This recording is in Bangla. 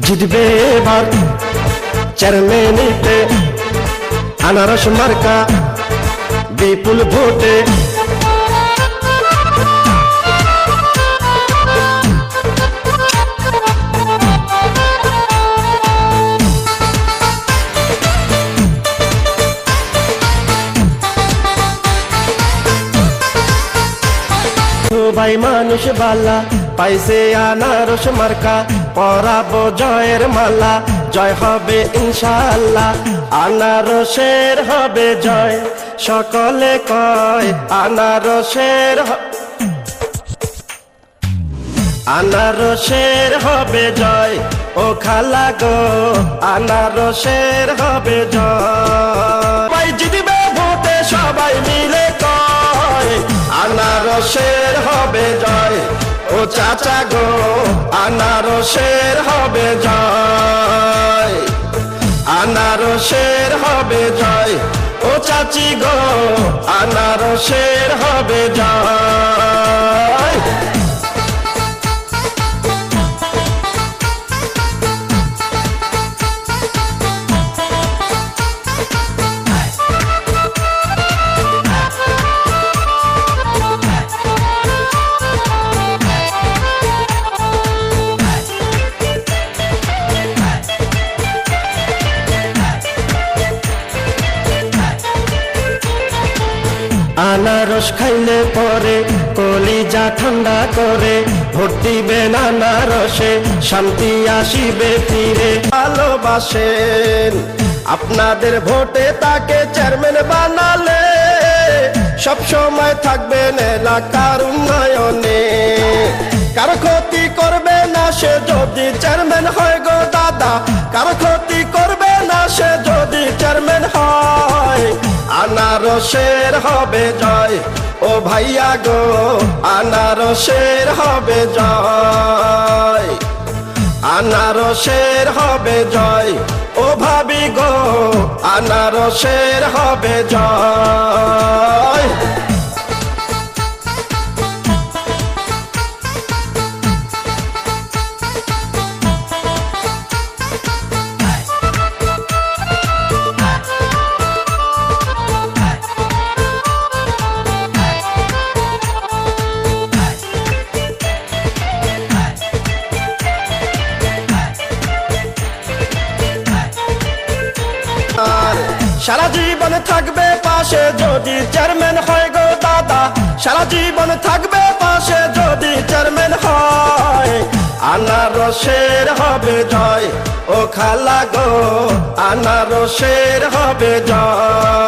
জিতবে এবার চেয়ারম্যানিতে আনারস মার্কা বিপুল ভোটে। ভাই মানুষ বালা পাইছে আনারস মার্কা। পরাবো জয়ের মালা। জয় হবে ইনশাআল্লাহ, আনারসের হবে জয়। সকলে কয়, আনারসের আনারসের হবে জয়। ও খালা গো, আনারসের হবে জয়। জিতবে ভোটে, সবাই মিলে কয়, আনারসের হবে জয়। ও চাচা গো, আনারসের হবে জয়। আনারসের হবে জয়। ও চাচি গো, আনারসের হবে জয়। আনারস খাইলে পরে, কলিজা ঠান্ডা করে, ভোট দিবেন শান্তি আসিবে ফিরে ভালোবাসেন, আপনাদের ভোটে তাকে চেয়ারম্যান বানালে, সব সময় থাকবেন এলাকার উন্নয়নে। কারও ক্ষতি করবে না সে, যদি চেয়ারম্যান হয় গো দাদা, কারও ক্ষতি করবে না সে আনারসের হবে জয়। ও ভাইয়া গো, আনারসের হবে জয়। আনারসের হবে জয়। ও ভাবি গো, আনারসের হবে জয়। সারা জীবন থাকবে পাশে যদি চেয়ারম্যান হয় গো দাদা, সারা জীবন থাকবে পাশে যদি চেয়ারম্যান হয়। আনারসের হবে জয়, ও খালা গো, আনারসের হবে জয়।